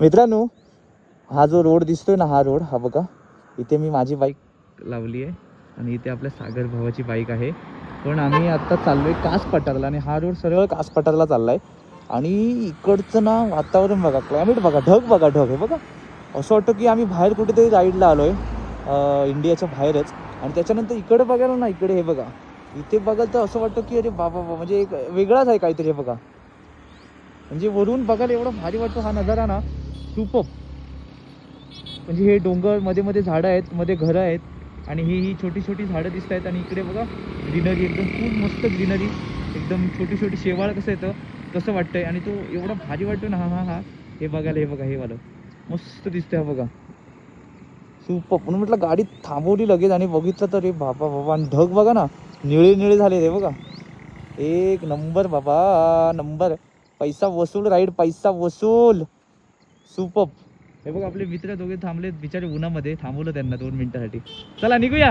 मित्रांनो हा जो रोड दिसतोय ना हा रोड हा बघा. इथे मी माझी बाईक लावली आहे आणि इथे आपल्या सागर भावाची बाईक आहे. पण आम्ही आत्ता चाललोय कास पठारला आणि हा रोड सरळ कास पठारला चाललाय. आणि इकडचं ना वातावरण बघा क्लायमेट बघा ढग बघा ढग हे बघा. असं वाटतं की आम्ही बाहेर कुठेतरी राईडला आलोय आहे इंडियाच्या बाहेरच. आणि त्याच्यानंतर इकडे बघायला ना इकडे हे बघा. इथे बघाल तर असं वाटतं की अरे बाबा बाबा म्हणजे एक वेगळाच आहे काहीतरी हे बघा. म्हणजे वरून बघायला एवढा भारी वाटतो हा नजारा ना. सुपप म्हणजे हे डोंगरमध्ये मध्ये झाडं आहेत मध्ये घरं आहेत आणि ही ही छोटी छोटी झाडं दिसत आहेत आणि इकडे बघा ग्रीनरी एकदम खूप मस्त ग्रीनरी. एकदम छोटी छोटी शेवाळ कसं येतं तसं वाटतंय आणि तो एवढा भारी वाटतो ना हा हा हा. हे बघायला हे बघा हे वालं. मस्त दिसतंय बघा. सुपर म्हणून म्हटलं गाडी थांबवली लगेच आणि बघितलं तर रे बाबा बाबा. आणि ढग बघा ना निळे निळे झाले रे बघा. एक नंबर बाबा नंबर. पैसा वसूल राईड पैसा वसूल. सुपप हे बघ आपले मित्र दोघे थांबले बिचारे उन्हामध्ये थांबवलं त्यांना दोन मिनिटासाठी. चला निघूया.